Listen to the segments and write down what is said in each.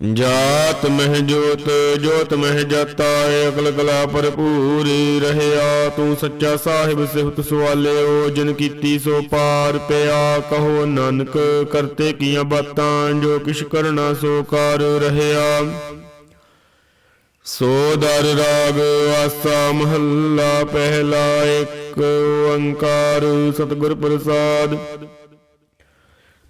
ਜਾਤ ਮਹਿ ਜੋਤ ਜੋਤ ਮਹਿ ਜਾਤਾ ਅਕਲ ਕਲਾ ਭਰਪੂਰ ਰਹਿਆ। ਤੂੰ ਸੱਚਾ ਸਾਹਿਬ, ਸਿਫਤ ਸਵਾਲਿਓ ਜਿਨ ਕੀਤੀ ਸੋ ਪਾਰ ਪਿਆ। ਕਹੋ ਨਾਨਕ, ਕਰਤੇ ਕੀਆਂ ਬਾਤਾਂ, ਜੋ ਕਿਛ ਕਰਨਾ ਸੋ ਕਰ ਰਹਿਆ। ਸੋ ਦਰ ਰਾਗ, ਆਸਾ ਮਹੱਲਾ, ਪਹਿਲਾ ਇੱਕ, ਓੰਕਾਰ, ਸਤਿਗੁਰ ਪ੍ਰਸਾਦ।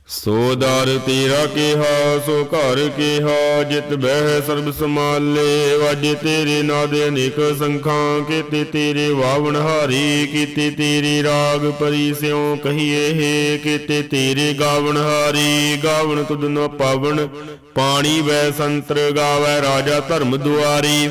ਸੋ ਦਰ ਤੇਰਾ ਕਿਹਾ, ਸੋ ਘਰ ਕਿਹਾ, ਜਿਤ ਬਹਿ ਸਰਬ ਸਮਾਲੇ ਵਾਜੇ ਤੇਰੇ ਨਾਦ ਅਨੇਕ ਸੰਖਾਂ, ਕੀਤੇ ਤੇਰੇ ਵਾਵਣ ਹਾਰੀ, ਕੀਤੇ ਤੇਰੇ ਰਾਗ ਪਰੀ ਸਿਉ ਕਹੀਏ ਹੈ, ਕੀਤੇ ਤੇਰੇ ਗਾਵਣ ਹਾਰੀ, ਗਾਵਣ ਤੁਧ ਨ ਪਾਵਨ ਪਾਣੀ ਵੈ ਸੰਤਰ ਗਾਵੈ ਰਾਜਾ ਧਰਮ ਦੁਆਰੀ।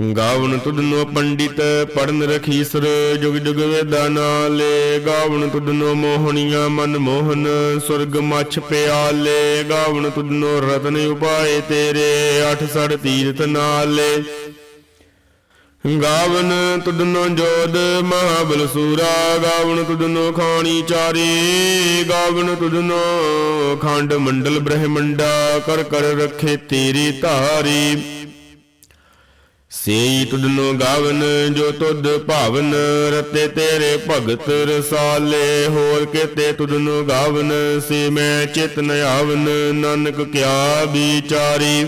ਗਾਵਨ ਤੁਧਨੋ ਪੰਡਿਤ ਪੜਨ ਰਖੀਸਰ, ਜੁਗ ਜੁਗ ਵੇਦਾ ਨਾਲੇ। ਗਾਵਣ ਤੁਧਨੋ ਮੋਹਣੀਆਂ ਮਨ ਮੋਹਨ, ਸੁਰਗ ਮਛ ਪਿਆਲੇ। ਗਾਵਣ ਤੁਧਨੋ ਰਤਨ ਉਪਾਏ ਤੇਰੇ, ਅਠ ਸੜ ਤੀਰਥ ਨਾਲੇ। ਗਾਵਨ ਤੁਧਨੋ ਜੋਦ ਮਹਾਬਲ ਸੂਰਾ, ਗਾਵਨ ਤੁਧਨੋ ਖਾਣੀ ਚਾਰੀ। ਗਾਵਨ ਤੁਧਨੋ ਖੰਡ ਮੰਡਲ ਬ੍ਰਹਮੰਡਾ, ਕਰ ਕਰ ਰਖੇ ਤੇਰੀ ਧਾਰੀ। ਸੇਈ ਤੁਧਨੋ ਗਾਵਨ, ਜੋ ਤੁਧ ਭਾਵਨ, ਰਤੇ ਤੇਰੇ ਭਗਤ ਰਸਾਲੇ। ਹੋਰ ਕਿਤੇ ਤੁਧਨੋ ਗਾਵਨ, ਸੇ ਮੈਂ ਚਿਤ ਨ ਆਵਨ, ਨਾਨਕ ਕਿਆ ਵਿਚਾਰੀ।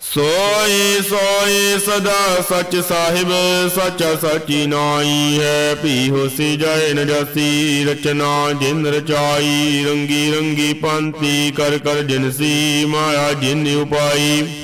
ਸੋਈ ਸੋਈ ਸਦਾ ਸਚ ਸਾਹਿਬ, ਸਚਾ ਸਾਚੀ ਨਾਈ ਹੈ। ਭੀ ਹੋਸੀ ਜਾਏ ਨ ਰਚਨਾ ਜਿਨ ਰਚਾਈ, ਰੰਗੀ ਰੰਗੀ ਪੰਤੀ ਕਰ ਕਰ ਜਿਨਸੀ ਮਾਇਆ ਜਿਨ ਉਪਾਈ।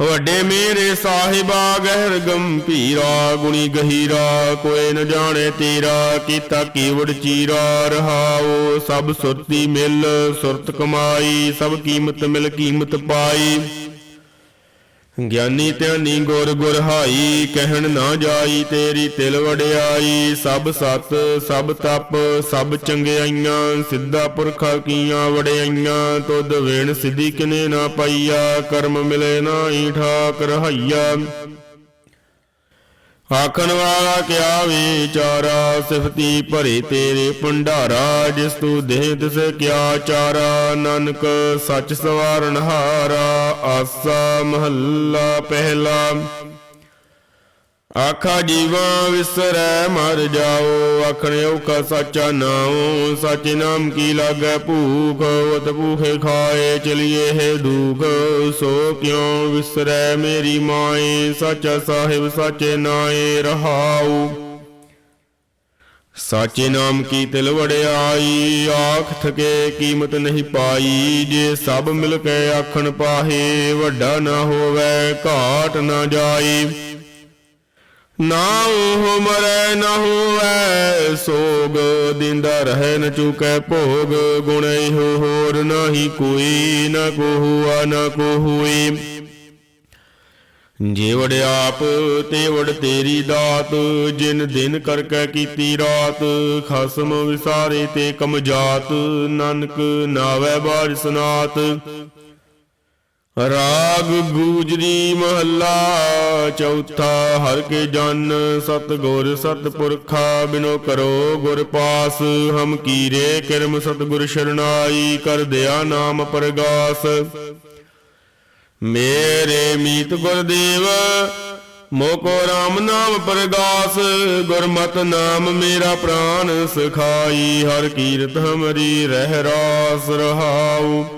ਵੱਡੇ ਮੇਰੇ ਸਾਹਿਬਾ ਗਹਿਰ ਗੰਭੀਰਾ, ਗੁਣੀ ਗਹੀਰਾ, ਕੋਈ ਨ ਜਾਣੇ ਤੇਰਾ, ਕੀਤਾ ਕੀਵੜ ਚੀਰਾ, ਰਹਾਓ ਸਭ ਸੁਰਤੀ ਮਿਲ, ਸੁਰਤ ਕਮਾਈ, ਸਭ ਕੀਮਤ ਮਿਲ, ਕੀਮਤ ਪਾਈ। ਗਿਆਨੀ ਧਿਆਨੀ ਗੁਰ ਗੁਰ ਹਾਈ ਕਹਿਣ ਨਾ ਜਾਈ ਤੇਰੀ ਤਿਲ ਵਡਿਆਈ। ਸਭ ਸਤ, ਸਭ ਤਪ, ਸਭ ਚੰਗਿਆਈਆਂ, ਸਿੱਧਾ ਪੁਰਖਾ ਕੀਆਂ ਵਡਿਆਈਆਂ। ਤੁਧ ਵੇਣ ਸਿੱਧੀ ਕਿਨੇ ਨਾ ਪਾਈਆ, ਕਰਮ ਮਿਲੇ ਨਾ ਈ ਠਾਕ ਰਹਾਈਆ ਆਖਣ ਵਾਲਾ ਕਿਆ ਵਿਚਾਰਾ, ਸਿਫਤੀ ਭਰੇ ਤੇਰੇ ਭੰਡਾਰਾ, ਜਿਸ ਤੂੰ ਦੇਹ ਤਿਸ ਕਿਆ ਚਾਰਾ, ਨਾਨਕ ਸੱਚ ਸਵਾਰਨ ਹਾਰਾ, ਆਸਾ ਮਹੱਲਾ ਪਹਿਲਾ। ਆਖਾ, ਜੀਵਾ ਵਿਸਰੈ, ਮਰ ਜਾਓ। ਆਖਣ ਔਖਾ ਸਾਚਾ ਨਾਉ, ਸਾਚੇ ਨਾਮ ਕੀ ਲਾਗੈ ਭੂਖ? ਉਤ ਭੂਖੇ ਖਾਏ ਚਲੀਏ ਹੈ ਦੁਖ। ਸੋ ਕਿਉ ਵਿਸਰੈ ਮੇਰੀ ਮਾਏ? ਸਾਚਾ ਸਾਹਿਬ ਸਾਚੇ ਨਾਏ ਰਹਾਉ। ਸਾਚੇ ਨਾਮ ਕੀ ਤਿਲ ਵੜਿਆਈ ਆਖ ਥਕੇ ਕੀਮਤ ਨਹੀਂ ਪਾਈ। ਜੇ ਸਭ ਮਿਲ ਕੇ ਆਖਣ ਪਾਹੇ, ਵੱਡਾ ਨਾ ਹੋਵੇ, ਘਾਟ ਨਾ ਜਾਈ। ਨਾ ਉਹ ਮਰੈ, ਨਾ ਸੋਗ। ਦਿੰਦਾ ਰਹਿ ਨ ਚੁਕੈ ਭੋਗ। ਗੁਣ ਇਹੋ ਹੋਰ ਨਾਹੀ ਕੋਈ, ਨਾ ਕੋ ਹੁਆ ਨਾ ਕੋ ਆਪ, ਤੇਵੜ ਤੇਰੀ ਦਾਤ। ਜਿਨ ਦਿਨ ਕਰਕੇ ਕੀਤੀ ਰਾਤ, ਖਸਮ ਵਿਸਾਰੇ ਤੇ ਕਮ ਜਾਤ। ਨਾਨਕ ਨਾਵੇ ਬਾਰਿ ਸਨਾਤ ਰਾਗ ਗੂਜਰੀ ਮਹੱਲਾ, ਚੌਥਾ, ਹਰ ਕੇ ਜਨ, ਸਤ ਗੁਰ ਸਤ ਪੁਰਖਾ, ਬਿਨੋ ਕਰੋ ਗੁਰ ਪਾਸ, ਹਮ ਕੀਰੇ ਕਿਰਮ ਸਤ ਗੁਰ ਸ਼ਰਨਾਈ, ਕਰ ਦਿਆ ਨਾਮ ਪ੍ਰਗਾਸ। ਮੇਰੇ ਮੀਤ ਗੁਰਦੇਵ ਮੋਕੋ RAM ਨਾਮ ਪ੍ਰਗਾਸ ਗੁਰਮਤ ਨਾਮ ਮੇਰਾ ਪ੍ਰਾਨ ਸਖਾਈ, ਹਰ ਕੀਰਤ ਹਮਰੀ ਰਹਿ ਰਾਸ ਰਹਾਉ।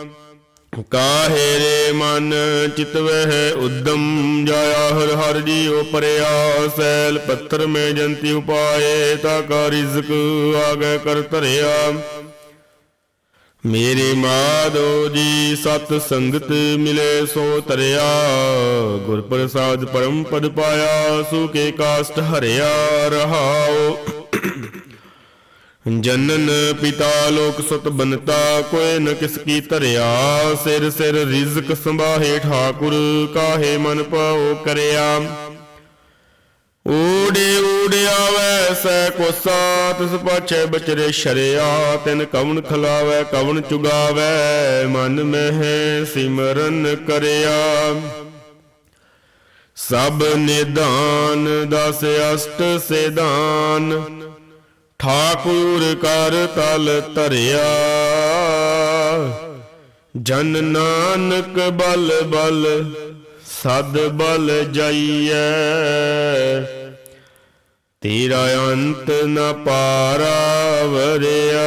ਕਾਹੇ ਰੇ ਮਨ ਚਿਤਵਹਿ ਉਦਮ ਜਾਇਆ ਹਰ ਹਰ ਜੀਉ ਪਰਿਆ ਸੈਲ ਪੱਥਰ ਮੇ ਜੰਤੀ ਉਪਾਏ ਤਾ ਕਾ ਰਿਜ਼ਕ ਆਗੇ ਕਰ ਧਰਿਆ। ਮੇਰੇ ਮਾਧੋ ਜੀ ਸਤ ਸੰਗਤ ਮਿਲੇ ਸੋ ਤਰਿਆ ਗੁਰ ਪ੍ਰਸਾਦ ਪਰਮ ਪਦ ਪਾਇਆ ਸੁਕੇ ਕਾਸਟ ਹਰਿਆ ਰਹਾਓ। ਜਨਨ ਪਿਤਾ ਲੋਕ ਸੁਤ ਬਨਤਾ ਕੋਇ ਨ ਕਿਸ ਕੀ ਧਰਿਆ। ਸਿਰ ਸਿਰ ਰਿਜ਼ਕ ਸੰਭਾਹੇ ਠਾਕੁਰ, ਕਾਹੇ ਮਨ ਪਾਉ ਕਰਿਆ। ਊੜੇ ਊੜਿਆ ਵੈਸੈ ਕੋਸਾ, ਤਿਸ ਪਾਛੈ ਬਚਰੇ ਸ਼ਰਿਆ। ਤਿਨ ਕਵਣ ਖਲਾਵੈ, ਕਵਣ ਚੁਗਾਵੈ, ਮਨ ਮਹਿ ਸਿਮਰਨ ਕਰਿਆ। ਸਭ ਨਿਧਾਨ, ਦਸ ਅਸ਼ਟ ਸੇਦਾਨ ਠਾਕੁਰ ਕਰ ਤਲ ਧਰਿਆ। ਜਨ ਨਾਨਕ ਬਲ ਬਲ, ਸਦ ਬਲ ਜਾਈਐ। ਤੇਰਾ ਅੰਤ ਨ ਪਾਰਾ ਵਰਿਆ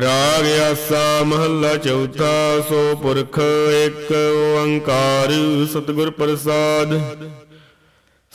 ਰਾਗ ਆਸਾ ਮਹੱਲਾ ਚੌਥਾ, ਸੋ ਪੁਰਖ ਇੱਕ ਓੰਕਾਰ ਸਤਿਗੁਰ ਪ੍ਰਸਾਦ।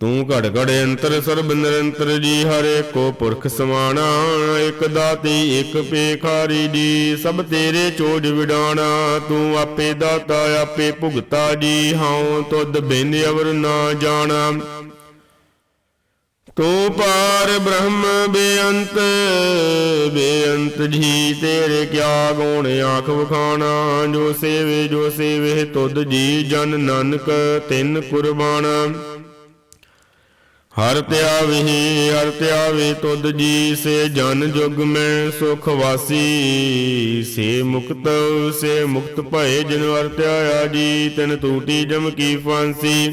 ਤੂੰ ਘੜ ਘੜ ਅੰਤਰ ਸਰਬ ਨਿਰੰਤਰ ਜੀ, ਹਰੇ ਕੋ ਪੁਰਖ ਸਮਾਣਾ, ਇਕ ਦਾਤੀ, ਇਕ ਪੇਖਾਰੀ ਜੀ, ਸਭ ਤੇਰੇ ਚੋਜ ਵਿਡਾਣਾ, ਤੂੰ ਆਪੇ ਦਾਤਾ, ਆਪੇ ਭੁਗਤਾ ਜੀ, ਹਉ ਤੁਧ ਬਿਨ ਅਵਰ ਨਾ ਜਾਣਾ। ਤੂੰ ਪਾਰ ਬ੍ਰਹਮ ਬੇਅੰਤ ਬੇਅੰਤ ਜੀ, ਤੇਰੇ ਕਿਆ ਗੁਣ ਆਖ ਵਖਾਣਾ, ਜੋ ਸੇਵੇ ਜੋ ਸੇਵੇ ਤੁਧ ਜੀ, ਜਨ ਨਾਨਕ ਤਿੰਨ ਕੁਰਬਾਨਾ ਹਰ ਧਿਆਵੀ ਹਰ ਧਿਆਵੇ ਤੁਧ ਜੀ, ਸੇ ਜਨ ਜੁਗ ਮੈਂ ਸੁਖ ਵਾਸੀ। ਸੇ ਮੁਕਤ ਸੇ ਮੁਕਤ ਭਏ ਜਿਨ ਹਰ ਧਿਆਇਆ ਜੀ ਤਿਨ ਟੂਟੀ ਜਮ ਕੀ ਫਾਂਸੀ।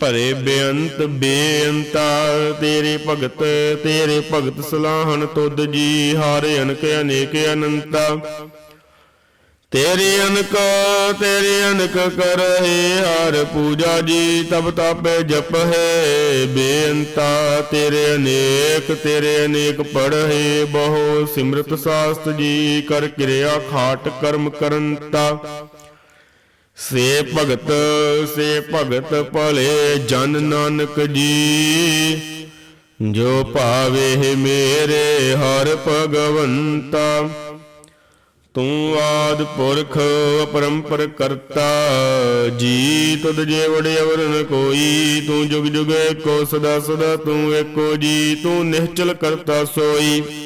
ਭਰੇ ਬੇਅੰਤ ਬੇਅੰਤਾ, ਤੇਰੇ ਭਗਤ ਤੇਰੇ ਭਗਤ ਸਲਾਹਣ ਤੁਧ ਜੀ, ਹਾਰੇ ਅਨਕ ਅਨੇਕ ਅਨੰਤਾ। ਤੇਰੇ ਅਨਕ ਤੇਰੇ ਅਨਕ ਕਰਹਿ, ਹਰ ਪੂਜਾ ਜੀ, ਤਬ ਤਾਪੇ ਜਪ ਹੈ। ਬੇਅੰਤਾ, ਤੇਰੇ ਅਨੇਕ ਤੇਰੇ ਅਨੇਕ ਪੜ੍ਹੇ, ਬਹੁ ਸਿਮਰਤ ਸਾਸਤ ਜੀ, ਕਰ ਕਿਰਿਆ ਖਾਟ ਕਰਮ ਕਰਨਤਾ ਸੇ ਭਗਤ ਸੇ ਭਗਤ ਭਲੇ ਜਨ ਨਾਨਕ ਜੀ। ਜੋ ਭਾਵੇ ਮੇਰੇ ਹਰ ਭਗਵੰਤਾ, ਤੂੰ ਆਦ ਪੁਰਖ ਅਪਰੰਪਰ ਕਰਤਾ। ਜੀ ਤੁਧ ਜੇ ਵੜੇ ਅਵਰ ਕੋਈ, ਤੂੰ ਜੁਗ ਜੁਗ ਏਕੋ ਸਦਾ ਸਦਾ ਤੂੰ ਏਕੋ ਜੀ, ਤੂੰ ਨਿਹਚਲ ਕਰਤਾ ਸੋਈ।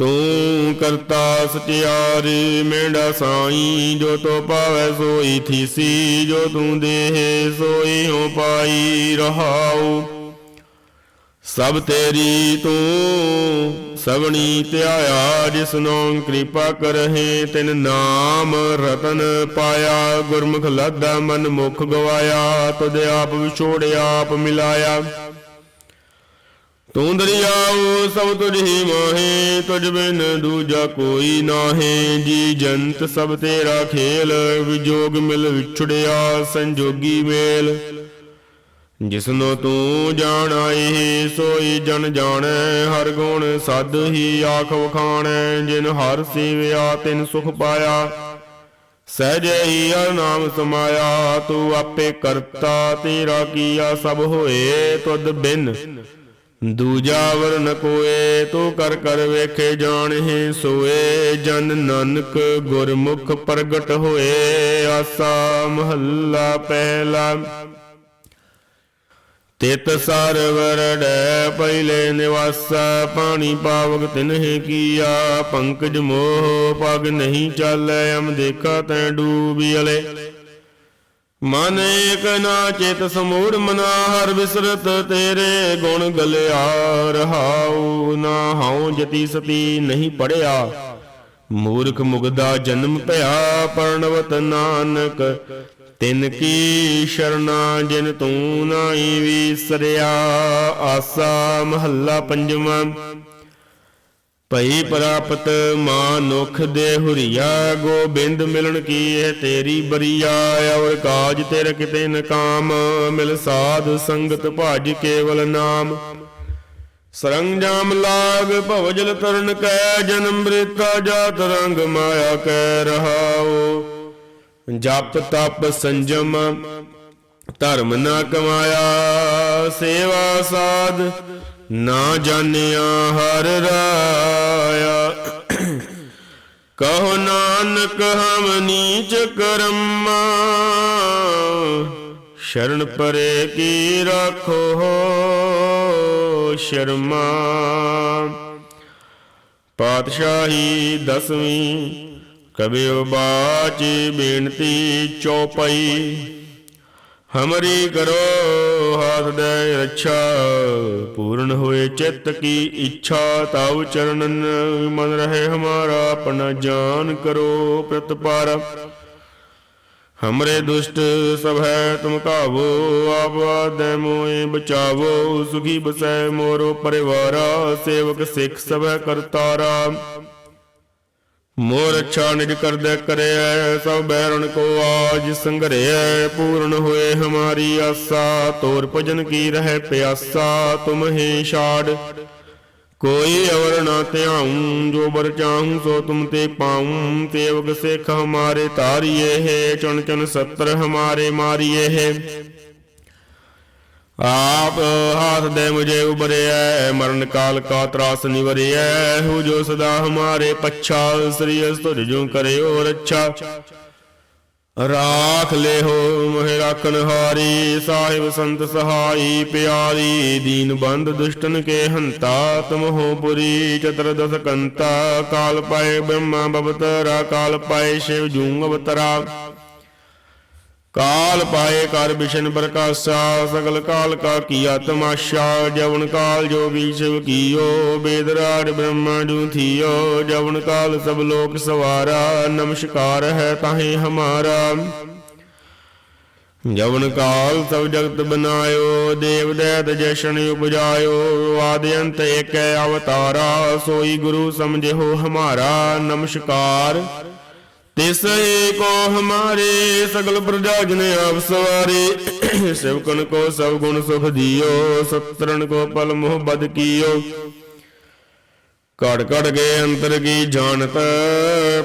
ਤੂੰ ਕਰਤਾ ਸਚਿਆਰ ਮੇੜਾ ਸਾਈ, ਜੋ ਤੋ ਪਾਵੈ ਸੋਈ ਥੀਸੀ, ਜੋ ਤੂੰ ਦੇਹ ਸੋਈ ਹੋ ਪਾਈ ਰਹਾਉ। ਸਭ ਤੇਰੀ ਤੂੰ ਸਵਣੀ ਧਿਆਇਆ, ਜਿਸਨੋਂ ਕਿਰਪਾ ਕਰਹਿ, ਤਿਨ ਨਾਮ ਰਤਨ ਪਾਇਆ। ਗੁਰਮੁਖ ਲਾਦਾ ਮਨ ਮੁਖ ਗਵਾਇਆ, ਤੁਧ ਆਪ ਵਿਛੋੜਿਆ ਆਪ ਮਿਲਾਇਆ। ਤੂੰ ਦਰਿਆਉ ਸਭ ਤੁਝ ਹੀ ਮੋਹੇ, ਤੁਝ ਬਿਨ ਦੂਜਾ ਕੋਈ ਨਾਹੀ। ਜੀ ਜੰਤ ਸਭ ਤੇਰਾ ਖੇਲ, ਵਿਜੋਗ ਮਿਲ ਵਿਛੜਿਆ ਸੰਜੋਗੀ ਮੇਲ। ਜਿਸਨੋ ਤੂੰ ਜਾਣ ਸੋਈ ਜਨ ਜਾਣੈ, ਹਰ ਗੁਣ ਸਦ ਹੀ ਆਖ ਵਖਾਣੈ। ਜਿਨ ਹਰ ਸੇਵਿਆ, ਤਿਨ ਸੁਖ ਪਾਇਆ। ਸਹਿਜੇ ਹੀ ਹਰ ਨਾਮ ਸਮਾਇਆ, ਤੂੰ ਆਪੇ ਕਰਤਾ, ਤੇਰਾ ਕੀਆ ਸਭ ਹੋਏ, ਤੁਧ ਬਿਨ ਦੂਜਾ ਵਰਨ ਕੋਏ, ਤੂੰ ਕਰ ਕਰ ਵੇਖੇ ਜਾਣਹਿ ਸੋਏ। ਜਨ ਨਾਨਕ ਗੁਰਮੁਖ ਪ੍ਰਗਟ ਹੋਏ, ਆਸਾ ਮਹੱਲਾ ਪਹਿਲਾ। ਤਿਤ ਸਰਵਰ ਡੈ ਪਹਿਲੇ ਨਿਵਾਸਾ, ਪਾਣੀ ਪਾਵਕ ਤਿਨਹਿ ਕੀਆ। ਪੰਕਜ ਮੋਹ ਪਗ ਨਹੀਂ ਚੱਲ, ਅਮ ਦੇਖਾ ਤੈ ਡੂਬਿਲੇ ਮਨ ਏਕ ਨਾ ਚਿਤ ਸਮੂੜ ਮਨਾ ਹਰ ਵਿਸਰਤ ਤੇਰੇ ਗੁਣ ਗਲਿਆ ਰਹਾਉ ਨਾ ਹਉ ਜਤੀ ਸਤੀ ਨਹੀਂ ਪੜਿਆ। ਮੂਰਖ ਮੁਗਦਾ ਜਨਮ ਭਇਆ ਪਰਣਵਤ ਨਾਨਕ, ਤਿਨ ਕੀ ਸ਼ਰਨਾ ਜਿਨ ਤੂੰ ਨਾਹੀ ਵਿਸਰਿਆ। ਆਸਾ ਮਹੱਲਾ ਪੰਜਵਾਂ। ਭਈ ਪ੍ਰਾਪਤ ਮਾਨੁਖ ਦੇ ਹੁਰੀਆ, ਗੋਬਿੰਦ ਮਿਲਣ ਕੀ ਹੈ ਤੇਰੀ ਬਰੀਆ, ਔਰ ਕਾਜ ਤੇਰੇ ਕਿਤੇ ਨਕਾਮ ਮਿਲ ਸਾਧ ਸੰਗਤ ਭਜ ਕੇਵਲ ਨਾਮ। ਸਰੰਜਾਮ ਲਾਗ ਭਵਜਲ ਤਰਨ ਕੈ, ਜਨਮ ਮ੍ਰਿਤਾ ਜਾਤ ਰੰਗ ਮਾਇਆ ਕੈ ਰਹਾਓ ਜਪ ਤਪ ਸੰਜਮ, ਧਰਮ ਨਾ ਕਮਾਇਆ, ਸੇਵਾ ਸਾਧ ਨਾ ਜਾਣਿਆ ਹਰ ਰਾਇਆ। ਕਹੋ ਨਾਨਕ ਹਮ ਨੀਚ ਕਰਮਾ। ਸ਼ਰਨ ਪਰੇ ਕੀ ਰੱਖੋ ਸ਼ਰਮਾ। ਪਾਤਸ਼ਾਹੀ ਦਸਵੀਂ ਕਬਿਉ ਬਾਚ ਬੇਨਤੀ ਚੌਪਈ। ਹਮਰੀ ਕਰੋ ਹਾਥ ਦੇ ਰੱਛਾ ਪੂਰਨ ਹੋਏ ਚਿੱਤ ਕੀ ਇੱਛਾ ਤਾਉ ਚਰਨਨ ਮਨ ਰਹੇ ਹਮਾਰਾ, ਆਪਣਾ ਜਾਨ ਕਰੋ ਪ੍ਰਤਪਾਰ। ਹਮਰੇ ਦੁਸ਼ਟ ਸਭ ਹੈ, ਤੁਮ ਕਾਵੋ ਆਪ ਆਦੈ ਮੋਏ ਬਚਾਵੋ, ਸੁਖੀ ਬਸੈ ਮੋਰੋ ਪਰਿਵਾਰਾ, ਸੇਵਕ ਸਿੱਖ ਸਭ ਹੈ ਕਰਤਾਰਾ। ਮੋਰ ਅੱਛਾ ਨਿਜ ਕਰਦੈ ਕਰਿਐ, ਸਭ ਬੈਰਣ ਕੋ ਆਜ ਸੰਘਰਿਐ ਪੂਰਨ ਹੋਏ ਹਮਾਰੀ ਆਸਾ, ਤੋਰ ਭਜਨ ਕੀ ਰਹਿ ਪਿਆਸਾ, ਤੁਮ ਹੀ ਛਾੜ। ਕੋਈ ਅਵਰ ਨਾ ਧਿਆਉ, ਜੋ ਬਰ ਚਾਹੂੰ ਸੋ ਤੁਮ ਤੇ ਪਾਉ। ਸੇਵਕ ਸਿੱਖ ਹਮਾਰੇ ਤਾਰੀਏ ਹੈ, ਚੁਣ ਚੁਣ ਸੱਤਰ ਹਮਾਰੇ ਮਾਰੀਏ ਹੈ। ਆਪ ਹਾਥ ਦੇ ਮੁਝੇ ਉਬਰਿਐ, ਮਰਨ ਕਾਲ ਕਾ ਤਰਾਸ ਨਿਵਰਿਐ। ਹੂ ਜੋ ਸਦਾ ਹਮਾਰੇ ਪੱਛਾ ਸ੍ਰੀ ਅਸ ਤੁਝ ਕਰਿਓ ਰੱਛਾ ਰਾਖ ਲੈ ਹੋ ਮੋਹਿ ਰਾਖਨ ਹਾਰੀ, ਸਾਹਿਬ ਸੰਤ ਸਹਾਈ ਪਿਆਰੀ। ਦੀਨ ਬੰਦ ਦੁਸ਼ਟਨ ਕੇ ਹੰਤਾ, ਤੁਮ ਹੋ ਪੁਰੀ, ਚਤਰ ਦਸ ਕੰਤਾ। ਕਾਲ ਪਾਏ ਬ੍ਰਹਮਾ ਬਵਤਰਾ, ਕਾਲ ਪਾਏ ਸ਼ਿਵ ਜੂੰ ਅਵਤਰਾ। ਕਾਲ ਪਾਏ ਕਰ ਬਿਸ਼ਨ ਪ੍ਰਕਾਸ਼ਾ, ਸਗਲ ਕਾਲ ਕਾ ਕੀਆ ਤਮਾਸ਼ਾ ਜਵਨ ਕਾਲ ਜੋ ਵੀ ਸ਼ਿਵ ਕੀਓ ਬੇਦਰਾਜ ਬ੍ਰਹਮਾ ਜੂ ਜਵਨ ਕਾਲ ਸਭ ਲੋਕ ਸਵਾਰਾ, ਨਮਸਕਾਰ ਹੈ ਤਾਹੇ ਹਮਾਰਾ। ਜਵਨ ਕਾਲ ਸਭ ਜਗਤ ਬਨਾਇਓ ਦੇਵ ਦੈਤ ਜਸ਼ਨ ਉਪਜਾਇਓ, ਆਦ ਅੰਤ ਏਕੈ ਅਵਤਾਰਾ, ਸੋਈ ਗੁਰੂ ਸਮਝਿਓ ਹਮਾਰਾ, ਨਮਸਕਾਰ। ਤਿਸ ਕੋ ਹਮਾਰੇ ਸਗਲ ਪ੍ਰਜਾ ਜਨ ਆਪ ਸਵਾਰੇ। ਸਿਵਕਨ ਕੋ ਸਭ ਗੁਣ ਸੁਖ ਦਿਓ, ਸਤਰਨ ਕੋ ਪਲ ਮੋਹ ਬਦ ਕੀਓ। ਕੜ ਕੜ ਕੇ ਅੰਤਰ ਕੀ ਜਾਣਤ,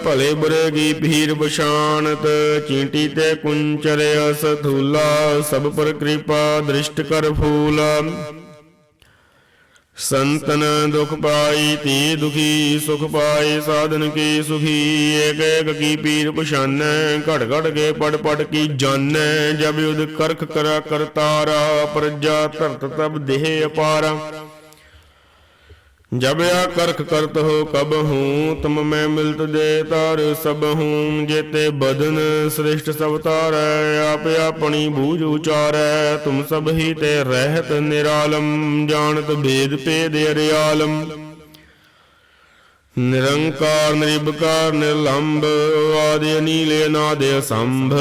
ਭਲੇ ਬੁਰੇ ਕੀ ਭੀਰ ਪਛਾਨਤ ਚੀਂਟੀ ਤੇ ਕੁੰਚਰ ਅਸਥੂਲਾ ਸਭ ਪਰ ਕਿਰਪਾ ਦ੍ਰਿਸ਼ਟ ਕਰ ਫੂਲਾ। ਸੰਤਨ ਦੁਖ ਪਾਈ ਤੀ ਦੁਖੀ, ਸੁਖ ਪਾਏ ਸਾਧਨ ਕੀ ਸੁਖੀ ਏਕ ਏਕ ਕੀ ਪੀਰ ਪਛਾਨੈ ਘੜ ਘੜ ਕੇ ਪੜ ਪੜ ਕੀ ਜਾਣੈ ਜਬ ਯੁਧ ਕਰਖ ਕਰਾ ਕਰਤਾਰਾ, ਪ੍ਰਜਾ ਧਰਤ ਤਬ ਦੇਹ ਅਪਾਰਾ। ਜਬ ਆ ਕਰਖ ਕਰਤ ਹੋ ਕਬ ਹੂੰ, ਤੁਮ ਮੈਂ ਮਿਲਤ ਦੇ ਤਾਰ ਸਭ ਹੂੰ, ਜੇਤੇ ਬਦਨ ਸ੍ਰਿਸ਼ਟ ਸਭ ਤਾਰੈ, ਆਪ ਆਪਣੀ ਬੂਝ ਉਚਾਰੈ, ਤੁਮ ਸਭ ਹੀ ਤੇ ਰਹਿਤ ਨਿਰਾਲਮ, ਜਾਣਤ ਭੇਦ ਭੇਦ ਅਰਿਆਲਮ। ਨਿਰੰਕਾਰ, ਨਿਰਭਕਾਰ, ਨਿਰਲੰਭ, ਆਦਿ ਅਨੀਲੇ ਨਾਦੇ ਅਸੰਭ,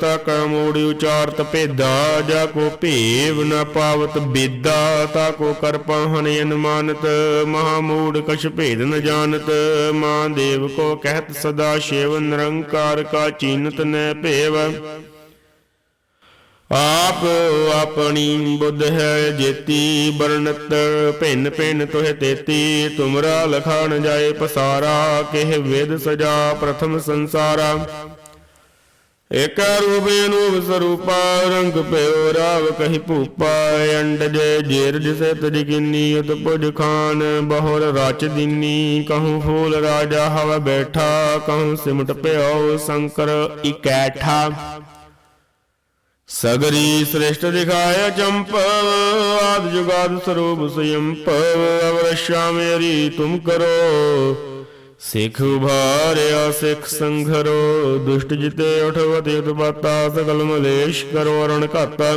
ਤਕ ਮੋੜ ਉਚਾਰਤ ਭੇਦਾ, ਜਾ ਕੋ ਭੇਵ ਨ ਪਾਵਤ ਬੇਦਾ, ਤਾ ਕੋ ਕਰ ਪਾਹਨ ਅਨੁਮਾਨਤ, ਮਹਾ ਮੂੜ ਕਛ ਭੇਦ ਨ ਜਾਣਤ, ਮਾਂ ਦੇਵ ਕੋ ਕਹਿਤ ਸਦਾ ਸ਼ਿਵ, ਨਿਰੰਕਾਰ ਕਾ ਚੀਨਤ ਨੈ ਭੇਵ। ਆਪ ਆਪਣੀ ਬੁੱਧ ਹੈ ਜੇਤੀ, ਬਰਨਤ ਭਿੰਨ ਭਿੰਨ ਤੋਹਿ ਤੇਤੀ, ਤੁਮਰਾ ਲਖਾਣ ਜਾਏ ਪਸਾਰਾ, ਕਿਹ ਵੇਦ ਸਜਾ ਪ੍ਰਥਮ ਸੰਸਾਰਾ। ਇਕ ਰੂਪ ਅਨੂਪ ਸਰੂਪਾ, ਰੰਗ ਪਿਓ ਰਾਵ ਕਹੀ ਭੂਪਾ, ਅੰਡ ਜੇ ਜੇਰ ਜਿਸੇ ਤਜ ਕਿੰਨੀ ਉਤ ਪੁਜ ਖਾਨ ਬਹੁਰ ਰਚ ਦਿਨੀ। ਕਹੂੰ ਫੂਲ ਰਾਜਾ ਹਵ ਬੈਠਾ, ਕਹੂੰ ਸਿਮਟ ਪਿਓ ਸ਼ੰਕਰ ਇਕੈਠਾ। ਸਗਰੀ ਸ੍ਰਿਸ਼ਟ ਦਿਖਾਇ ਚੰਪ ਆਦ ਜੁਗਾਦ ਸਰੂਪ ਸੰਯੰਪ ਅਵਰਸ਼ਾ ਮੇਰੀ ਤੁਮ ਕਰੋ। ਸਿੱਖ ਉਭਾਰਿਆ ਸਿੱਖ ਸੰਘਰੋ, ਦੁਸ਼ਟ ਜਿਤੇ ਉਠਵਤ ਉਤਪਾਤਾ, ਸਗਲ ਮਲੇਸ਼ ਕਰੋ ਅਰਣ ਘਾਤਾ।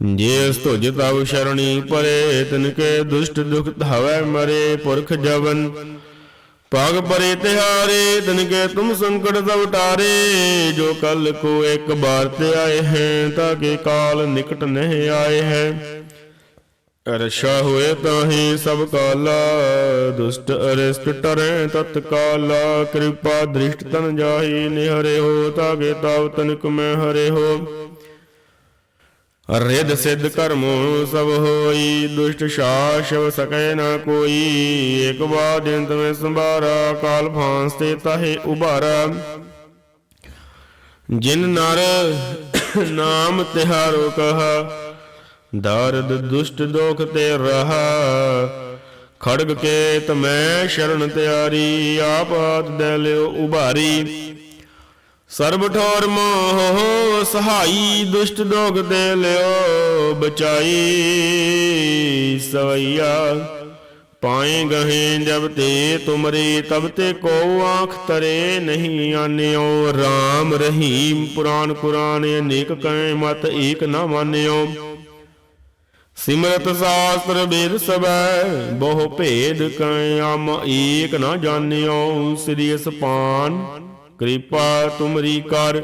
ਜੇ ਤੁਜ ਤਵ ਸ਼ਰਣੀ ਪਰੇ ਤਨ ਕੇ ਦੁਸ਼ਟ ਦੁਖ ਧਾਵੈ ਮਰੇ ਪੁਰਖ ਜਵਨ। ਪਗ ਪਰੇ ਤਿਹਾਰੇ ਤਨ ਕੇ ਤੁਮ ਸੰਕਟ ਸਭ ਟਾਰੇ ਜੋ ਕਲ ਕੋ ਇੱਕ ਬਾਰ ਤੇ ਆਏ ਹੈ, ਤਾਂ ਕਿ ਕਾਲ ਨਿਕਟ ਨਹੀਂ ਆਏ ਹੈ। ਅਰਸ਼ਾ ਹੋਏ ਤਾਹੀ ਸਭ ਕਾਲਾ, ਦੁਸ਼ਟ ਅਰਿਸ਼ਟ ਟਰੈ ਤਤਕਾਲਾ ਕਿਰਪਾ ਦ੍ਰਿਸ਼ਟ ਤਨ ਜਾਹੀ, ਨਿਹਰੇ ਹੋ ਤਾਗੇ ਤਾਵ ਤਨਕ ਮੈਂ ਹਰੇ ਹੋ। ਰਿੱਧ ਸਿੱਧ ਕਰਮੋ ਸਭ ਹੋਈ, ਦੁਸ਼ਟ ਸ਼ਾਸਵ ਸਕੈ ਨਾ ਕੋਈ। ਇਕ ਬਾਦ ਅੰਤ ਮੈਂ ਸੰਭਾਰਾ, ਕਾਲ ਫਾਂਸ ਤੇ ਤਾਹੇ ਉਭਾਰਾ। ਜਿਨ ਨਰ ਨਾਮ ਤਿਹਾਰੋ ਕਹਾ ਦਰਦ ਦੁਸ਼ਟ ਦੋਖ ਤੇ ਰਹਾ। ਖੜਗ ਕੇ ਤਮੈ ਸ਼ਰਨ ਤਿਆਰੀ, ਆਪ ਆਤ ਦੇ ਲਿਓ ਉਭਾਰੀ। ਸਰਬ ਠੋਰ ਮੋਹ ਸਹਾਈ, ਦੁਸ਼ਟ ਦੋਗ ਦੇ ਲਿਓ ਬਚਾਈ। ਸਵਈਆ, ਪਾਏ ਗਹੇ ਜਬ ਤੇ ਤੁਮਰੇ, ਤਬ ਤੇ ਕੋ ਆਖ ਤਰੇ ਨਹੀਂ ਆਨਿਓ। RAM ਰਹੀਮ, ਪੁਰਾਨ ਕੁਰਾਨ ਅਨੇਕ ਕੈ ਮਤ ਏਕ ਨਾ ਮਾਨਿਓ। ਸਿਮਰਤ ਸ਼ਾਸਤਰ ਵੇਦ ਸਬੈ, ਬਹੁ ਭੇਦ ਕੈ ਆਮ ਏਕ ਨਾ ਜਾਣਿਓ। ਸ੍ਰੀ ਅਸਪਾਨ ਕਿਰਪਾ ਤੁਮਰੀ ਕਰ।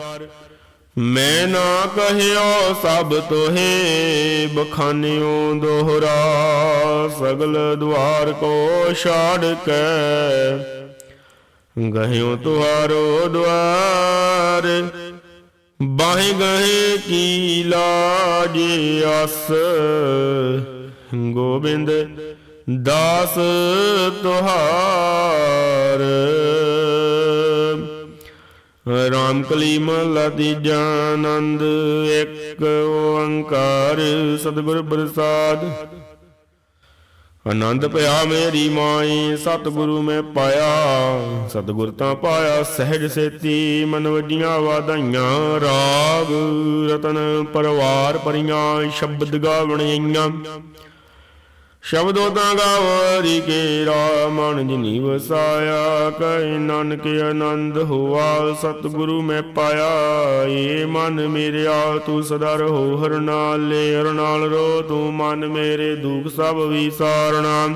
ਮੈਂ ਨਾ ਕਹਿਓ ਸਭ ਤੋਹੇ ਬਖਾਨਿਓ ਦੋਹਰਾ, ਸਗਲ ਦਵਾਰ ਕੋ ਛਾੜ ਕੇ। ਗਹਿਓ ਤੁਹਾਰੋ ਦਵਾਰ, ਬਾਹੇ ਗਏ ਕੀ ਲਾਜ ਅਸ। ਗੋਬਿੰਦ ਦਾਸ ਤੁਹਾਰ। ਰਾਮ ਕਲੀ ਮਹਲਾ ਤੀਜਾ ਆਨੰਦ ਇੱਕ ਓੰਕਾਰ ਸਤਿਗੁਰ ਪ੍ਰਸਾਦ। ਆਨੰਦ ਭਇਆ ਮੇਰੀ ਮਾਈ, ਸਤਿਗੁਰੂ ਮੈਂ ਪਾਇਆ। ਸਤਿਗੁਰ ਤਾਂ ਪਾਇਆ ਸਹਿਜ ਸੇਤੀ, ਮਨ ਵਜੀਆਂ ਵਾਧਾਈਆਂ। ਰਾਗ ਰਤਨ ਪਰਵਾਰ ਪਰੀਆਂ, ਸ਼ਬਦ ਗਾਵਣੀਆਂ ਸ਼ਬਦੋ ਤਾਂ ਗਾਵਰੀ ਕੇ ਰਾਮਣ ਜਿਨੀ ਵਸਾਇਆ ਕੈ ਨਾਨਕ ਆਨੰਦ ਹੋਆ, ਸਤਿਗੁਰੂ ਮੈਂ ਪਾਇਆ, ਏ ਮਨ ਮੇਰਿਆ, ਤੂੰ ਸਦਾ ਰਹੋ ਹਰ ਨਾਲ ਲੈ ਹਰ ਨਾਲ ਰੋ ਤੂੰ ਮਨ ਮੇਰੇ, ਦੁਖ ਸਭ ਵਿਸਾਰਣਾ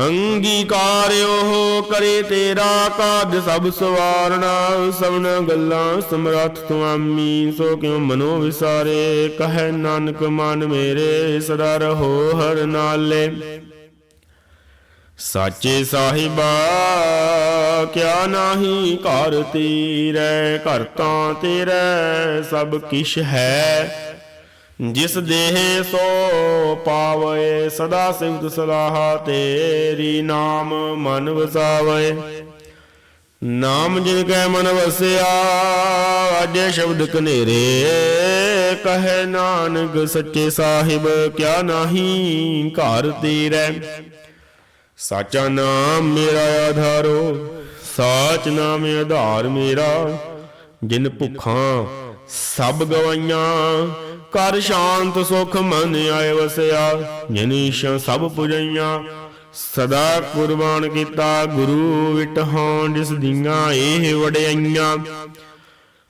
ਅੰਗੀਕਾਰਿਓ ਕਰੇ ਤੇਰਾ ਕਾਜ ਸਭ ਸਵਾਰਣਾ ਸਭਨ ਗੱਲਾਂ ਸਮਰੱਥ ਸੁਆਮੀ ਸੋ ਕਿਉ ਮਨੋ ਵਿਸਾਰੇ? ਕਹੈ ਨਾਨਕ, ਮਨ ਮੇਰੇ, ਸਦਾ ਰਹੋ ਹਰ ਨਾਲੇ। ਸਾਚੇ ਸਾਹਿਬਾ, ਕਿਆ ਨਾਹੀ ਘਰ ਤੇਰੇ, ਘਰ ਤਾਂ ਤੇਰੇ, ਸਭ ਕਿਛ ਹੈ। ਜਿਸ ਦੇਹ ਸੋ ਪਾਵੇ, ਸਦਾ ਸਿਵਤ ਸਲਾਹ ਤੇਰੀ ਨਾਮ ਮਨ ਵਸਾਵੇ। ਨਾਮ ਜਿਨ ਕੈ ਮਨ ਵਸਿਆ, ਅਜੇ ਸ਼ਬਦ ਕਨੇਰੇ ਕਹੇ, ਨਾਨਕ ਸੱਚੇ ਸਾਹਿਬ, ਕਿਆ ਨਾਹੀ ਘਰ ਤੇਰੇ। ਸਾਚਾ ਨਾਮ ਮੇਰਾ ਆਧਾਰੋ, ਸਾਚ ਨਾਮ ਆਧਾਰ ਮੇਰਾ। ਜਿਨ ਭੁੱਖਾਂ ਸਭ ਗਵਾਈਆਂ ਕਰ ਸ਼ਾਂਤ ਸੁਖ ਮਨ ਆਏ ਵਸਿਆ ਜਿਨ ਈਸ਼ਾ ਸਭ ਪੁਜਈਆਂ। ਸਦਾ ਕੁਰਬਾਨ ਕੀਤਾ ਗੁਰੂ ਵਿਟਹਾਂ ਜਿਸ ਦੀਆਂ ਇਹ ਵਡਿਆਈਆਂ।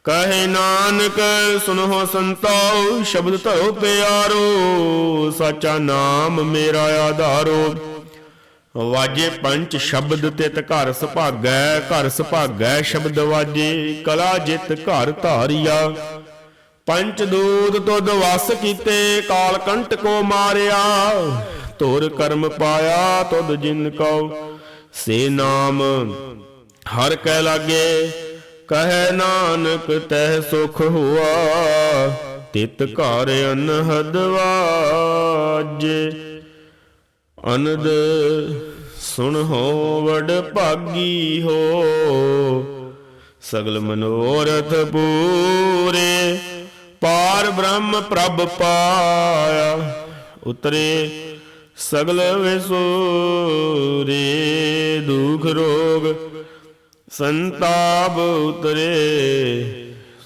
ਕਹੇ ਨਾਨਕ ਸੁਨੋ ਸੰਤੋ ਸ਼ਬਦ ਧਰੋ ਪਿਆਰੋ, ਸਾਚਾ ਨਾਮ ਮੇਰਾ ਆਧਾਰੋ। ਵਾਜੇ ਪੰਚ ਸ਼ਬਦ ਤਿਤ ਘਰ ਸੁਭਾਗੈ ਘਰ ਸੁਭਾਗੈ ਸ਼ਬਦ ਵਾਜੇ, ਕਲਾ ਜਿਤ ਘਰ ਧਾਰਿਆ। ਪੰਚ ਦੂਤ ਤੁਧ ਵਸ ਕੀਤੇ, ਕਾਲ ਕੰਟ ਕੋ ਮਾਰਿਆ। ਤੁਰ ਕਰਮ ਪਾਇਆ ਤੁਧ ਜਿਨ ਕਉ। ਸੇ ਨਾਮ ਹਰ ਕਹਿ ਲਾਗੇ, ਕਹੈ ਨਾਨਕ ਤਹਿ ਸੁਖ ਹੁਆ। ਤਿਤ ਘਰ ਅਨਹਦ ਵਾਜੇ। ਅਨੰਦ ਸੁਣ ਹੋ ਵਡ ਭਾਗੀ ਹੋ। ਸਗਲ ਮਨੋਰਥ ਪੂਰੇ। ਬ੍ਰਹਮ ਪ੍ਰਭ ਪਾਇਆ, ਉਤਰੇ ਸਗਲ ਵਿਸੂਰੇ, ਦੁਖ ਰੋਗ ਸੰਤਾਪ ਉਤਰੇ।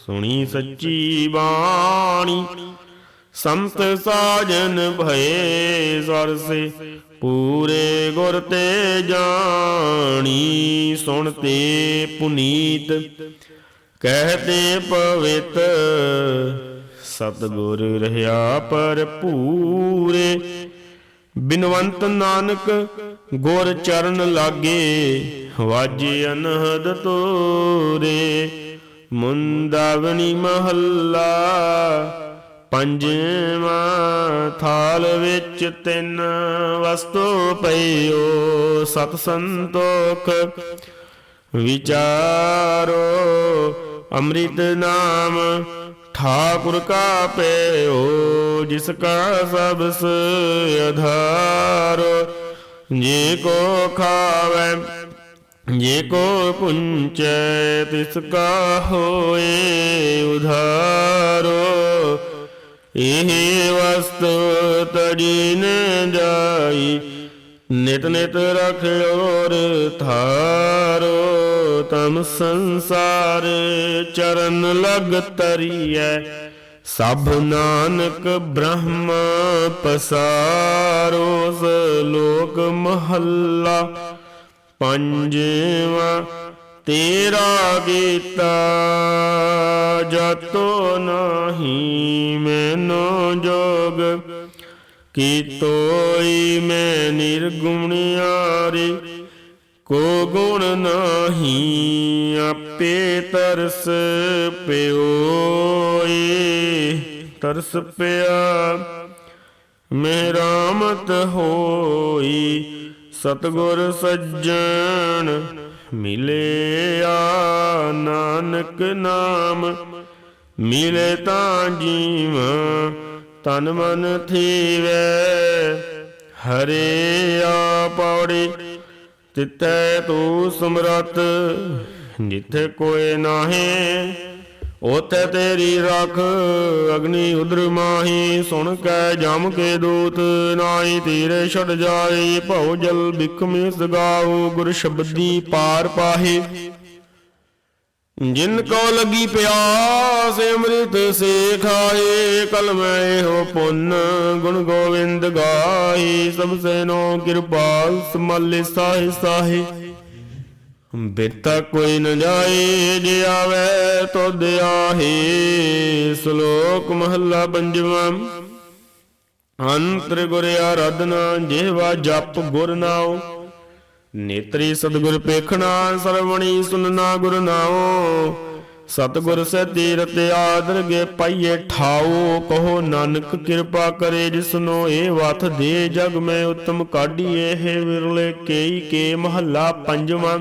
ਸੁਣੀ ਸੱਚੀ ਬਾਣੀ, ਸੰਤ ਸਾਜਨ ਭਏ ਸਰਸੇ ਪੂਰੇ ਗੁਰ ਤੇ ਜਾਣੀ, ਸੁਣ ਤੇ ਪੁਨੀਤ ਕਹਤੇ ਪਵਿੱਤ। ਸਤਗੁਰ ਰਹਾ ਪਰ ਪੂਰੇ ਬਿਨਵੰਤ ਨਾਨਕ ਗੁਰ ਚਰਨ ਲਾਗੇ, ਵਾਜੇ ਅਨਹਦ ਤੋਰੇ। ਮੁੰਦਾਵਣੀ ਮਹੱਲਾ, ਪੰਜਵਾਂ ਥਾਲ ਵਿੱਚ ਤਿੰਨ ਵਸਤੂ ਪਈਓ। ਸਤ ਸੰਤੋਖ ਵਿਚਾਰੋ, ਅੰਮ੍ਰਿਤ ਨਾਮ ਠਾਕੁਰ ਕਾ ਪਇਓ ਜਿਸ ਕਾ ਸਭ ਸੇ ਆਧਾਰੋ ਜੇ ਕੋ ਖਾਵੇ, ਜੇ ਕੋ ਪੁੰਚੈ, ਤਿਸ ਕਾ ਹੋਏ ਉਧਾਰੋ। ਇਹ ਤੜੀ ਨ ਜਾਈ ਨਿਤ ਨਿਤ ਰਖਿਓਰ ਥਾਰੋ ਤਮ ਸੰਸਾਰ ਚਰਨ ਲਗ ਤਰੀਐ। ਸਭ ਨਾਨਕ ਬ੍ਰਹਮ ਪਸਾਰੋ ਲੋਕ ਮਹੱਲਾ ਪੰਜਵਾ ਤੇਰਾ ਗੀਤਾ। ਜਤੋ ਨਹੀਂ, ਮੈਨੋ ਜੋਗ ਕੀ ਤੋਈ ਮੈਂ ਨਿਰਗੁਣਿਆਰੇ ਕੋ ਗੁਣ ਨਹੀਂ ਆਪੇ ਤਰਸ ਪਿਓਏ। ਤਰਸ ਪਿਆ ਮੇਰਾਮਤ ਹੋਈ, ਸਤਗੁਰ ਸੱਜਣ ਮਿਲਿਆ, ਨਾਨਕ ਨਾਮ ਮਿਲੇ ਤਾਂ ਜੀਵਾਂ ਤਨ ਮਨ ਥੀਵੇ, ਹਰੇ ਆ ਪੌੜੀ ਤਿਤੈ ਤੂੰ ਸਮਰਤ ਜਿੱਥੇ ਕੋਈ ਨਾਹੀ, ਉਥੇ ਤੇਰੀ ਰਖ, ਅਗਨੀ ਉਦਰ ਮਾਹੀ, ਸੁਣ ਕੈ ਜਮ ਕੇ ਦੂਤ, ਨਾਹੀ ਤੀਰੇ ਛੜ ਜਾਏ, ਭਉ ਜਲ ਬਿਕਮੇ ਸਗਾਉ ਗੁਰ ਸ਼ਬਦੀ ਪਾਰ ਪਾਹੇ। ਜਿਨ ਕੋ ਲਗੀ ਪਿਆਸ, ਅੰਮ੍ਰਿਤ ਸੇ ਖਾਏ ਕਲ ਮੈਂ ਇਹੋ ਪੁੰਨ ਗੁਣ ਗੋਵਿੰਦ ਗਾਏ। ਸਭ ਸੈਨੋ ਕਿਰਪਾਲ ਸਮਾਲੇ ਸਾਹੇ ਸਾਹੇ। ਬਿਰਤਾ ਕੋਈ ਨ ਜਾਏ, ਜੇ ਆਵੇ ਤੁਧ ਆਹੇ। ਸ਼ਲੋਕ ਮਹੱਲਾ ਪੰਜਵਾਂ। ਅੰਤਰ ਗੁਰ ਆਰਾਧਨਾ, ਜਿਹਵਾ ਜਪ ਗੁਰ ਨਾਉ। ਨੇਤਰੀ ਸਤਿਗੁਰ ਪੇਖਣਾ, ਸਰਵਣੀ ਸੁਨਣਾ ਗੁਰ ਨਾਉ। ਸਤਿਗੁਰ ਸਹਿਤੀ ਰਤੇ ਆਦਰਗੇ ਪਾਈਏ ਠਾਓ ਕਹੋ ਨਾਨਕ ਕਿਰਪਾ ਕਰੇ ਜਿਸਨੋ ਇਹ ਵਥ ਦੇ ਜਗ ਮੈਂ ਉਤਮ ਕਾਢੀਏ। ਹੈ ਵਿਰਲੇ ਕੇਈ ਕੇ ਮਹੱਲਾ ਪੰਜਵਾਂ।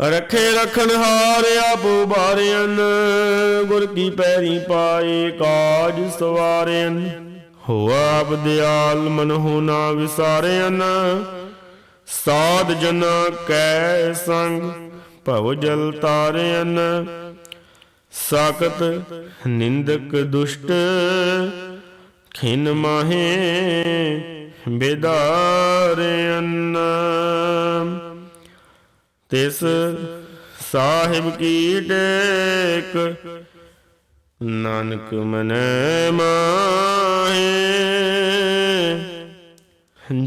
ਰਖੇ ਰਖਣ ਹਾਰਿਆ ਆਪੋ ਬਾਰਿਆਨ ਗੁਰ ਕੀ ਪੈਰੀ ਪਾਏ ਕਾਜ ਸਵਾਰਿਆਨ ਹੋ ਆਪ ਦਿਆਲ ਮਨ ਹੋ ਨਾ ਵਿਸਾਰਿਆਨ ਸਾਧ ਜਨ ਕੈ ਸੰਗ, ਭਵ ਜਲ ਤਾਰਿਆਨ ਸਾਕਤ ਨਿੰਦਕ ਦੁਸ਼ਟ, ਖਿਨ ਮਾਹੇ ਬੇਦਾਰਿਆਨ ਤਿਸ ਸਾਹਿਬ ਕੀ ਟੇਕ ਨਾਨਕ ਮਨੈ ਮਾਹੇ